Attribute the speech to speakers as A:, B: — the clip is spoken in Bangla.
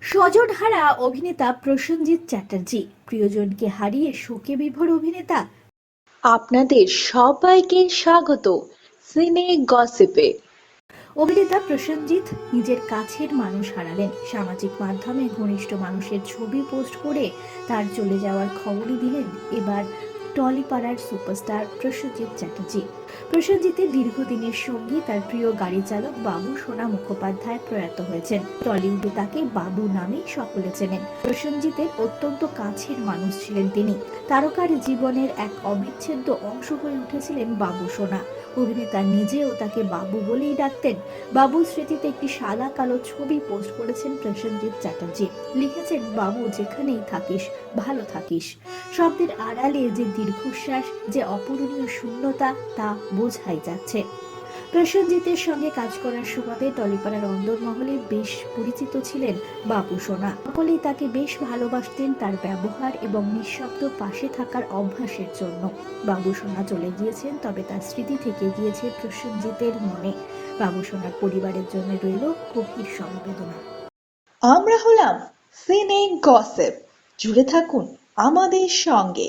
A: স্বজনহারা অভিনেতা প্রসেনজিৎ চ্যাটার্জি। প্রিয়জনকে হারিয়ে শোকে বিভোর অভিনেতা।
B: আপনাদের সবাইকে স্বাগত সিনে গসিপে।
A: অভিনেতা প্রসেনজিৎ নিজের কাছের মানুষ হারালেন। সামাজিক মাধ্যমে ঘনিষ্ঠ মানুষের ছবি পোস্ট করে তার চলে যাওয়ার খবরই দিলেন। এবার টলিপাড়ার সুপারস্টার প্রসেনজিৎ চ্যাটার্জি। প্রসেনজিতের দীর্ঘদিনের সঙ্গী তার প্রিয় গাড়ি চালক বাবু সোনা মুখোপাধ্যায় প্রয়াত হয়েছেন। টলিউডে তাকে বাবু নামেই সকলে চেনেন। প্রসেনজিতের অত্যন্ত কাছের মানুষ ছিলেন তিনি। তারকার জীবনের এক অবিচ্ছেদ্য অংশ হয়ে উঠেছিলেন বাবু সোনা। অভিনেতা নিজেও তাকে বাবু বলেই ডাকতেন। বাবুর স্মৃতিতে একটি সাদা কালো ছবি পোস্ট করেছেন প্রসেনজিৎ চ্যাটার্জি। লিখেছেন, বাবু, যেখানেই থাকিস, ভালো থাকিস। শব্দের আড়ালে যে দীর্ঘশ্বাস যে অপূরণীয় শূন্যতা তা বোঝাই যাচ্ছে। প্রসেনজিতের সঙ্গে কাজ করার সুবাদে টলিপাড়ার অন্দরমহলে বেশ পরিচিত ছিলেন বাবু সোনা। সকলেই তাকে বেশ ভালোবাসতেন তার ব্যবহার এবং নিঃশব্দ পাশে থাকার অভ্যাসের জন্য। বাবু সোনা চলে গিয়েছেন, তবে তার স্মৃতি থেকে গিয়েছে প্রসেনজিতের মনে। বাবু সোনার পরিবারের জন্য রইল গভীর সমবেদনা
B: আমরা হলাম সিনে গসিপ জুড়ে থাকুন আমাদের সঙ্গে।